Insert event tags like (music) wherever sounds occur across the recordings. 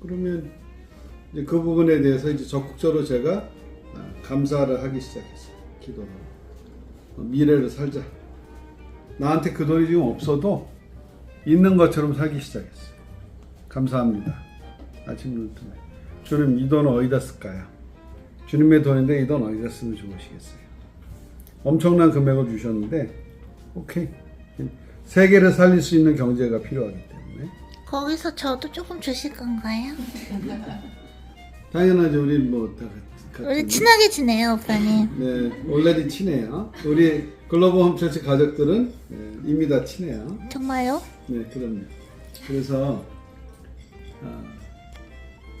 그러면 이제 그 부분에 대해서 이제 적극적으로 제가 아, 감사를 하기 시작했어요. 기도로. 어, 미래를 살자. 나한테 그 돈이 지금 없어도 있는 것처럼 살기 시작했어요. 감사합니다. 아침 눈 뜨면. 주님 이돈 어디다 쓸까요? 주님의 돈인데 이 돈 어디다 쓰면 좋으시겠어요? 엄청난 금액을 주셨는데 오케이 세계를 살릴 수 있는 경제가 필요하기 때문에 거기서 저도 조금 주실 건가요? 당연하죠 우리 뭐다 같이 우리 친하게 지내요, 오빠님. 네 원래도 친해요 우리 글로벌 홈처치 가족들은 네, 이미 다 친해요 정말요? 네 그럼요 그래서 아,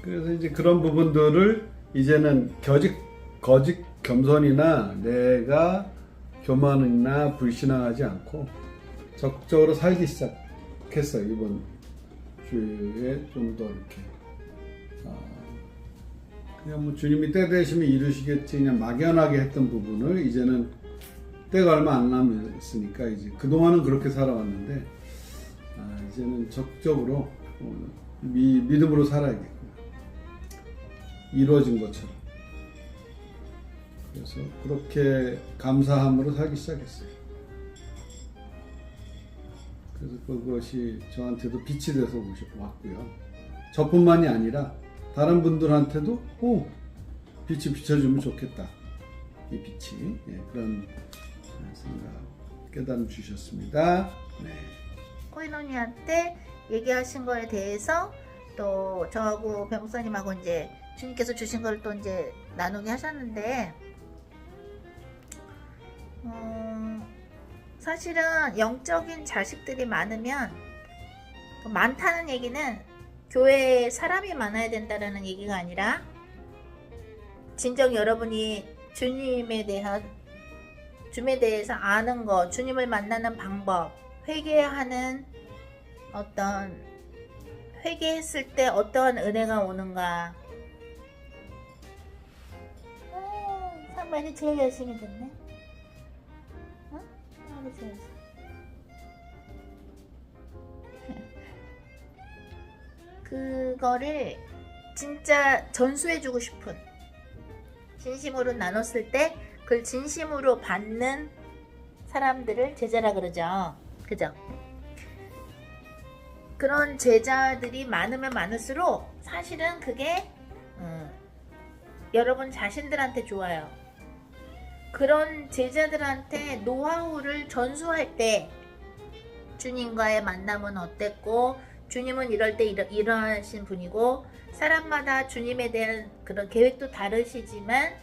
그래서 이제 그런 부분들을 이제는 거짓 거짓 겸손이나 내가 교만이나 불신앙하지 않고 적극적으로 살기 시작했어요 이번 주에 좀 더 이렇게 아, 그냥 뭐 주님이 때 되시면 이루시겠지 그냥 막연하게 했던 부분을 이제는 때가 얼마 안 남았으니까 이제 그 동안은 그렇게 살아왔는데 아, 이제는 적극적으로 어, 미, 믿음으로 살아야겠구나 이루어진 것처럼 그래서 그렇게 감사함으로 살기 시작했어요. 그래서 그것이 저한테도 빛이 돼서 왔고요. 저뿐만이 아니라 다른 분들한테도 오 빛이 비춰주면 좋겠다. 이 빛이 예, 그런 생각 깨달음 주셨습니다. 네. 코인 언니한테 얘기하신 거에 대해서 또 저하고 변목사님하고 이제 주님께서 주신 걸 또 이제 나누게 하셨는데 음, 사실은 영적인 자식들이 많으면 그 많다는 얘기는 교회에 사람이 많아야 된다라는 얘기가 아니라 진정 여러분이 주님에 대한 주님에 대해서 아는 것, 주님을 만나는 방법, 회개하는 어떤 회개했을 때 어떠한 은혜가 오는가. 아, 상반이 제일 열심히 듣네. 열심히. (laughs) 그거를 진짜 전수해주고 싶은 진심으로 나눴을 때 그걸 진심으로 받는 사람들을 제자라 그러죠. 그죠? 그런 제자들이 많으면 많을수록 사실은 그게 음, 여러분 자신들한테 좋아요. 그런 제자들한테 노하우를 전수할 때 주님과의 만남은 어땠고 주님은 이럴 때 이러, 이러하신 분이고 사람마다 주님에 대한 그런 계획도 다르시지만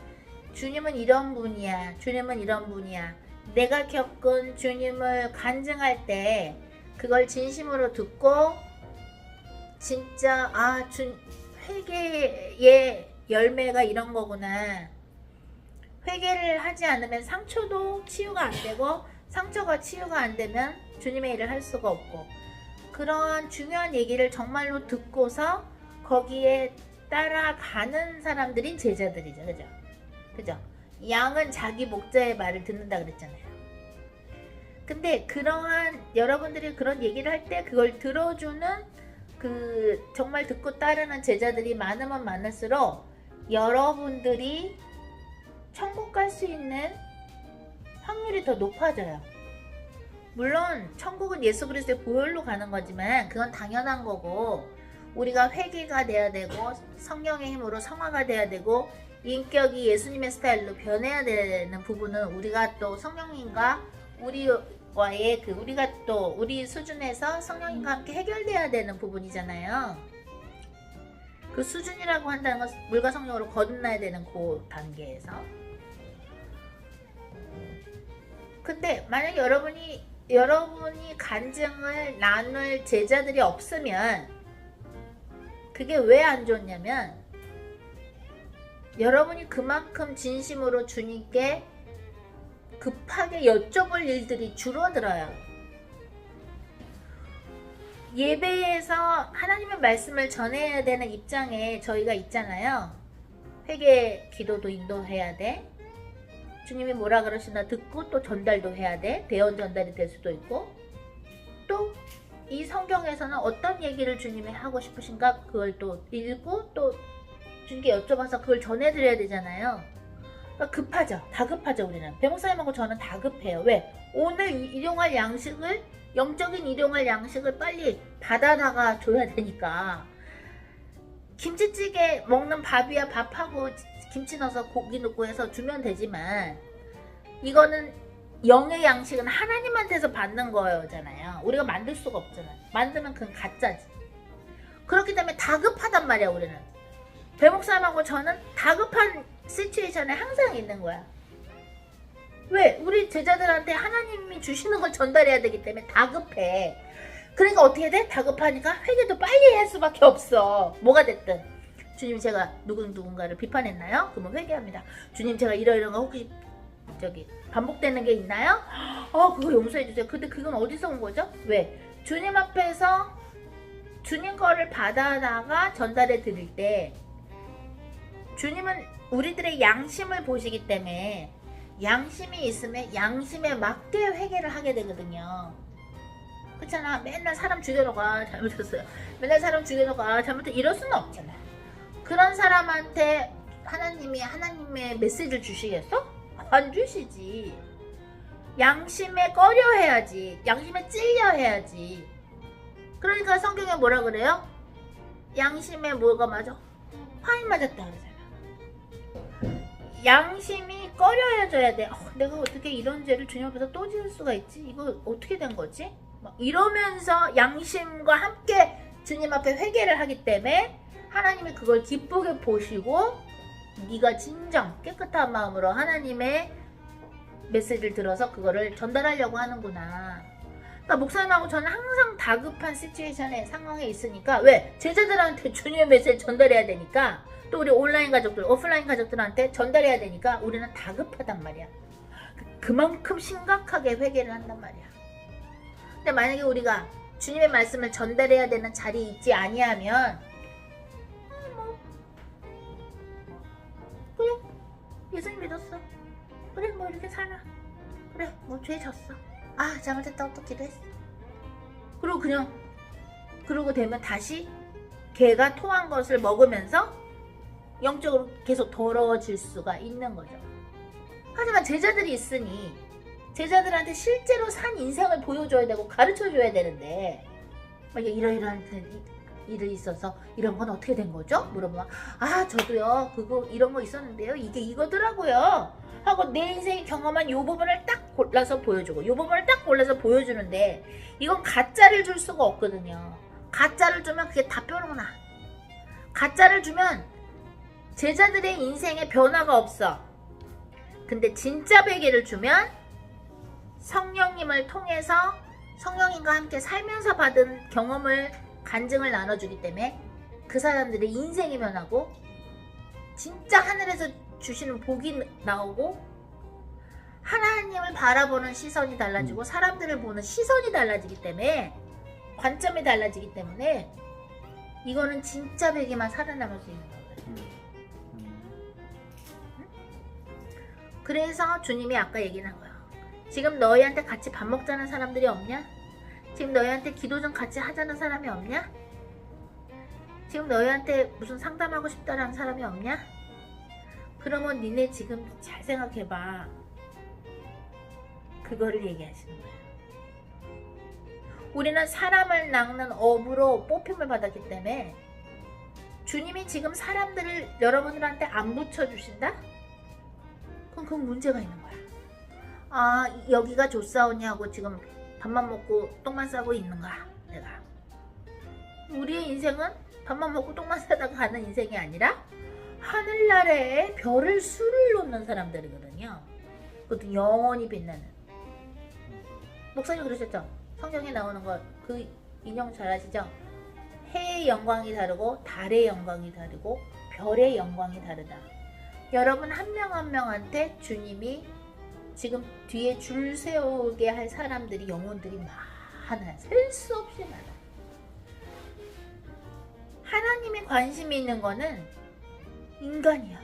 주님은 이런 분이야. 주님은 이런 분이야. 내가 겪은 주님을 간증할 때 그걸 진심으로 듣고 진짜 아, 주, 회개의 열매가 이런 거구나. 회개를 하지 않으면 상처도 치유가 안 되고 상처가 치유가 안 되면 주님의 일을 할 수가 없고 그런 중요한 얘기를 정말로 듣고서 거기에 따라가는 사람들이 제자들이죠. 그죠? 그죠? 양은 자기 목자의 말을 듣는다 그랬잖아요. 근데 그러한 여러분들이 그런 얘기를 할 때 그걸 들어주는 그 정말 듣고 따르는 제자들이 많으면 많을수록 여러분들이 천국 갈 수 있는 확률이 더 높아져요. 물론 천국은 예수 그리스도의 보혈로 가는 거지만 그건 당연한 거고 우리가 회개가 돼야 되고 성령의 힘으로 성화가 돼야 되고 인격이 예수님의 스타일로 변해야 되는 부분은 우리가 또 성령님과 우리와의 그 우리가 또 우리 수준에서 성령님과 함께 해결돼야 되는 부분이잖아요. 그 수준이라고 한다는 건 물과 성령으로 거듭나야 되는 그 단계에서. 근데 만약 여러분이 여러분이 간증을 나눌 제자들이 없으면 그게 왜 안 좋냐면 여러분이 그만큼 진심으로 주님께 급하게 여쭤볼 일들이 줄어들어요. 예배에서 하나님의 말씀을 전해야 되는 입장에 저희가 있잖아요. 회개 기도도 인도해야 돼. 주님이 뭐라 그러시나 듣고 또 전달도 해야 돼. 대언 전달이 될 수도 있고 또 이 성경에서는 어떤 얘기를 주님이 하고 싶으신가 그걸 또 읽고 또 주님께 여쭤봐서 그걸 전해드려야 되잖아요. 그러니까 급하죠. 다급하죠 우리는. 배목사님하고 저는 다급해요. 왜? 오늘 이- 일용할 양식을 영적인 일용할 양식을 빨리 받아다가 줘야 되니까 김치찌개 먹는 밥이야 밥하고 김치 넣어서 고기 넣고 해서 주면 되지만 이거는 영의 양식은 하나님한테서 받는 거잖아요. 우리가 만들 수가 없잖아 요. 만들면 그건 가짜지. 그렇기 때문에 다급하단 말이야 우리는. 배목사님하고 저는 다급한 시츄에이션에 항상 있는 거야. 왜? 우리 제자들한테 하나님이 주시는 걸 전달해야 되기 때문에 다급해. 그러니까 어떻게 돼? 다급하니까 회개도 빨리 할 수밖에 없어. 뭐가 됐든. 주님 제가 누군 누군가를 비판했나요? 그러면 회개합니다. 주님 제가 이러이러한 거 혹시 저기 반복되는 게 있나요? 어 그거 용서해 주세요. 근데 그건 어디서 온 거죠? 왜? 주님 앞에서 주님 거를 받아다가 전달해 드릴 때 주님은 우리들의 양심을 보시기 때문에 양심이 있으면 양심에 맞게 회개를 하게 되거든요. 그렇잖아. 맨날 사람 죽여놓가 잘못했어요. 맨날 사람 죽여놓가 잘못해 이럴 수는 없잖아. 그런 사람한테 하나님이 하나님의 메시지를 주시겠어? 안 주시지. 양심에 꺼려 해야지. 양심에 찔려 해야지. 그러니까 성경에 뭐라 그래요? 양심에 뭐가 맞아? 화인 맞았다 그러잖아. 양심이 꺼려져야 돼. 어, 내가 어떻게 이런 죄를 주님 앞에서 또 지을 수가 있지? 이거 어떻게 된 거지? 막 이러면서 양심과 함께 주님 앞에 회개를 하기 때문에 하나님이 그걸 기쁘게 보시고 네가 진정 깨끗한 마음으로 하나님의 메시지를 들어서 그거를 전달하려고 하는구나. 그러니까 목사님하고 저는 항상 다급한 시츄에이션에 상황에 있으니까 왜 제자들한테 주님의 메시지 전달해야 되니까 또 우리 온라인 가족들, 오프라인 가족들한테 전달해야 되니까 우리는 다급하단 말이야. 그만큼 심각하게 회개를 한단 말이야. 근데 만약에 우리가 주님의 말씀을 전달해야 되는 자리에 있지 아니하면 음, 뭐 그래 예수님 믿었어. 그래 뭐 이렇게 살아. 그래 뭐 죄 졌어. 아 잘못했다고 또 기도했어. 그리고 그냥 그러고 되면 다시 개가 토한 것을 먹으면서 영적으로 계속 더러워질 수가 있는 거죠. 하지만 제자들이 있으니 제자들한테 실제로 산 인생을 보여줘야 되고 가르쳐줘야 되는데 막 이러이러한 그 이- 일이 있어서 이런 건 어떻게 된 거죠? 물어보면 아 저도요. 그거 이런 거 있었는데요. 이게 이거더라고요. 하고 내 인생이 경험한 요 부분을 딱 골라서 보여주고 요 부분을 딱 골라서 보여주는데 이건 가짜를 줄 수가 없거든요. 가짜를 주면 그게 다 뾰로나. 가짜를 주면 제자들의 인생에 변화가 없어. 근데 진짜 베개를 주면 성령님을 통해서 성령님과 함께 살면서 받은 경험을 간증을 나눠주기 때문에 그 사람들의 인생이 변하고 진짜 하늘에서 주시는 복이 나오고 하나님을 바라보는 시선이 달라지고 사람들을 보는 시선이 달라지기 때문에 관점이 달라지기 때문에 이거는 진짜 백이만 살아남을 수 있는 거거든요. 그래서 주님이 아까 얘기를 한 거야. 지금 너희한테 같이 밥 먹자는 사람들이 없냐? 지금 너희한테 기도 좀 같이 하자는 사람이 없냐? 지금 너희한테 무슨 상담하고 싶다라는 사람이 없냐? 그러면 니네 지금 잘 생각해봐. 그거를 얘기하시는 거야. 우리는 사람을 낚는 업으로 뽑힘을 받았기 때문에 주님이 지금 사람들을 여러분들한테 안 붙여주신다? 그럼 그건 문제가 있는 거야. 아 여기가 좋사오냐고 지금 밥만 먹고 똥만 싸고 있는 거야 내가. 우리의 인생은 밥만 먹고 똥만 싸다가 가는 인생이 아니라 하늘나라에 별을 수를 놓는 사람들이거든요. 그것도 영원히 빛나는. 목사님 그러셨죠? 성경에 나오는 거 그 인용 잘 아시죠? 해의 영광이 다르고 달의 영광이 다르고 별의 영광이 다르다. 여러분 한 명 한 명한테 주님이 지금 뒤에 줄 세우게 할 사람들이 영혼들이 많아요. 셀 수 없이 많아. 하나님이 관심이 있는 거는 인간이야.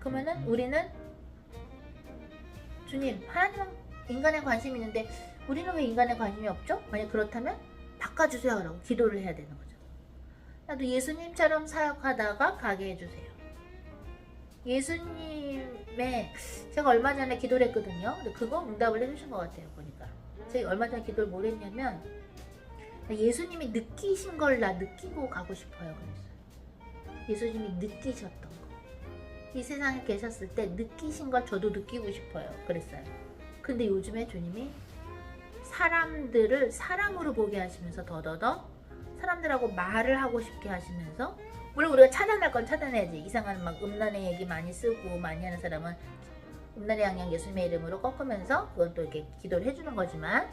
그러면은 우리는 주님 하나님은 인간에 관심이 있는데 우리는 왜 인간에 관심이 없죠? 만약 그렇다면 바꿔주세요 라고 기도를 해야 되는 거죠. 나도 예수님처럼 사역하다가 가게 해주세요. 예수님의 제가 얼마 전에 기도를 했거든요. 근데 그거 응답을 해주신 것 같아요. 보니까 제가 얼마 전에 기도를 뭘 했냐면 예수님이 느끼신 걸 나 느끼고 가고 싶어요. 그랬어요. 예수님이 느끼셨던 거. 이 세상에 계셨을 때 느끼신 걸 저도 느끼고 싶어요. 그랬어요. 근데 요즘에 주님이 사람들을 사람으로 보게 하시면서 더더더 사람들하고 말을 하고 싶게 하시면서 물론 우리가 차단할 건 차단해야지. 이상한 막 음란의 얘기 많이 쓰고 많이 하는 사람은 음란의 양양 예수님의 이름으로 꺾으면서 그건 또 이렇게 기도를 해주는 거지만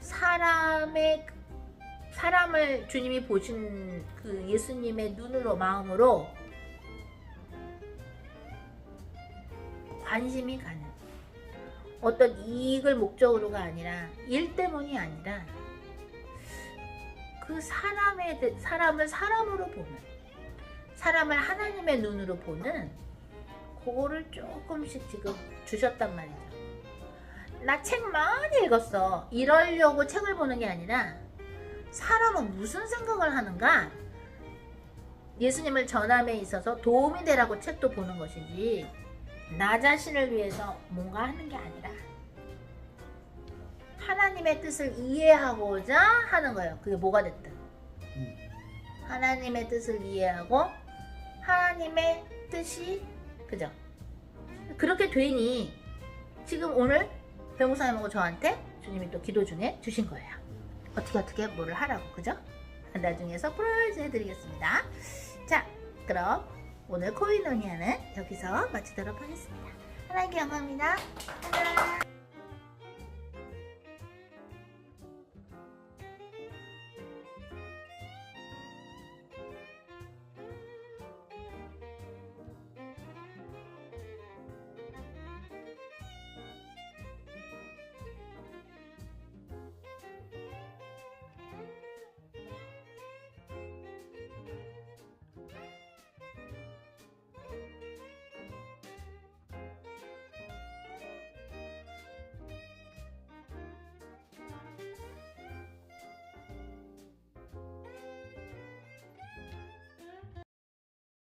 사람의 사람을 주님이 보신 그 예수님의 눈으로 마음으로 관심이 가는 어떤 이익을 목적으로가 아니라 일 때문이 아니라 그 사람에 대- 사람을 사람으로 보는 사람을 하나님의 눈으로 보는 그거를 조금씩 지금 주셨단 말이죠. 나 책 많이 읽었어. 이러려고 책을 보는 게 아니라 사람은 무슨 생각을 하는가? 예수님을 전함에 있어서 도움이 되라고 책도 보는 것이지 나 자신을 위해서 뭔가 하는 게 아니라 하나님의 뜻을 이해하고자 하는 거예요. 그게 뭐가 됐든. 음. 하나님의 뜻을 이해하고 하나님의 뜻이 그죠? 그렇게 되니 지금 오늘 배무사님하고 저한테 주님이 또 기도 중에 주신 거예요. 어떻게 어떻게 뭐를 하라고 그죠? 나중에 서프라이즈 해드리겠습니다. 자, 그럼 오늘 코인노니아는 여기서 마치도록 하겠습니다. 하나님께 영광입니다. 하나.